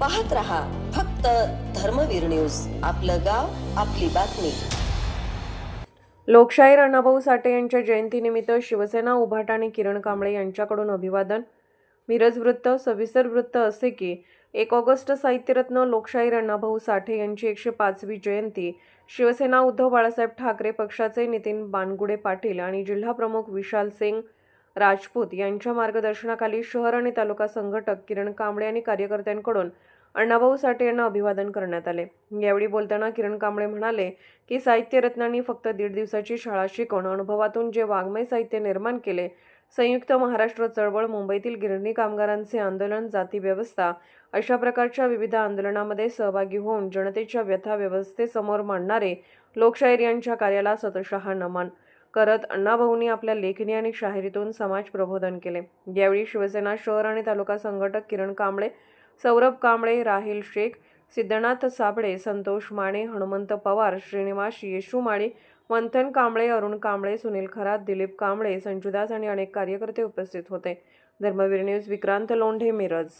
पाहत रहा फक्त धर्मवीर न्यूज. आपलं गाव आपली बातमी. लोकशाहीर अण्णाभाऊ साठे यांच्या जयंतीनिमित्त शिवसेना उभाटा आणि किरण कांबळे यांच्याकडून अभिवादन. मिरज वृत्त सविस्तर वृत्त असे की एक ऑगस्ट साहित्यरत्न लोकशाहीर अण्णाभाऊ साठे यांची एकशे पाचवी जयंती शिवसेना उद्धव बाळासाहेब ठाकरे पक्षाचे नितीन बानगुडे पाटील आणि जिल्हाप्रमुख विशाल सिंग राजपूत यांच्या मार्गदर्शनाखाली शहर आणि तालुका संघटक किरण कांबळे आणि कार्यकर्त्यांकडून अण्णाभाऊ साठे यांना अभिवादन करण्यात आले. यावेळी बोलताना किरण कांबळे म्हणाले की साहित्यरत्नांनी फक्त दीड दिवसाची शाळा शिकवून अनुभवातून जे वाङ्मय साहित्य निर्माण केले संयुक्त महाराष्ट्र चळवळ मुंबईतील गिरणी कामगारांचे आंदोलन जाती व्यवस्था अशा प्रकारच्या विविध आंदोलनामध्ये सहभागी होऊन जनतेच्या व्यथा व्यवस्थेसमोर मांडणारे लोकशाहीर यांच्या कार्याला सतशहा नमन करत अण्णाभाऊंनी आपल्या लेखणी आणि शाहिरीतून समाज प्रबोधन केले. यावेळी शिवसेना शहर आणि तालुका संघटक किरण कांबळे सौरभ कांबळे राहिल शेख सिद्धनाथ साबळे संतोष माने हनुमंत पवार श्रीनिवास येशू माळी मंथन कांबळे अरुण कांबळे सुनील खरात दिलीप कांबळे संजूदास आणि अनेक कार्यकर्ते उपस्थित होते. धर्मवीर न्यूज विक्रांत लोंढे मिरज.